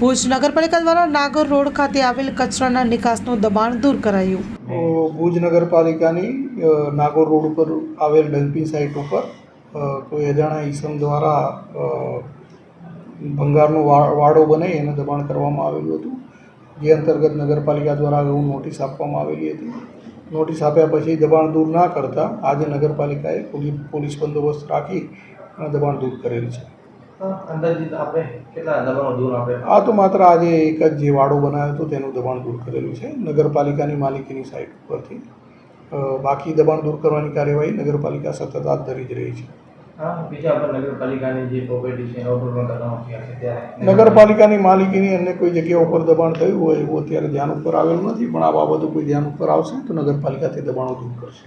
ભુજ નગરપાલિકા દ્વારા નાગર રોડ ખાતે આવેલ કચરાના નિકાસનું દબાણ દૂર કરાયું. ભુજ નગરપાલિકાની નાગોર રોડ ઉપર આવેલ ડમ્પિંગ સાઇટ ઉપર કોઈ અજાણ્યા ઈસમ દ્વારા ભંગારનો વાડો બનાવી એને દબાણ કરવામાં આવેલું હતું. જે અંતર્ગત નગરપાલિકા દ્વારા અગાઉ નોટિસ આપવામાં આવેલી હતી. નોટિસ આપ્યા પછી દબાણ દૂર ના કરતાં આજે નગરપાલિકાએ પોલીસ બંદોબસ્ત રાખી અને દબાણ દૂર કરેલ છે. અંદાજિત આપણે કેટલા દબાણો દૂર આપણે આ તો માત્ર આજે એક જ જે વાડો બનાવ્યો હતો તેનું દબાણ દૂર કરેલું છે. નગરપાલિકાની માલિકીની સાઇટ ઉપરથી. બાકી દબાણ દૂર કરવાની કાર્યવાહી નગરપાલિકા સતત હાથ ધરી જ રહી છે. બીજા નગરપાલિકાની જે પ્રોપર્ટી છે છે નગરપાલિકાની માલિકીની અન્ય કોઈ જગ્યા ઉપર દબાણ થયું હોય એવું અત્યારે ધ્યાન ઉપર આવેલું નથી પણ આ બાબતો કોઈ ધ્યાન ઉપર આવશે તો નગરપાલિકા તે દબાણો દૂર કરશે.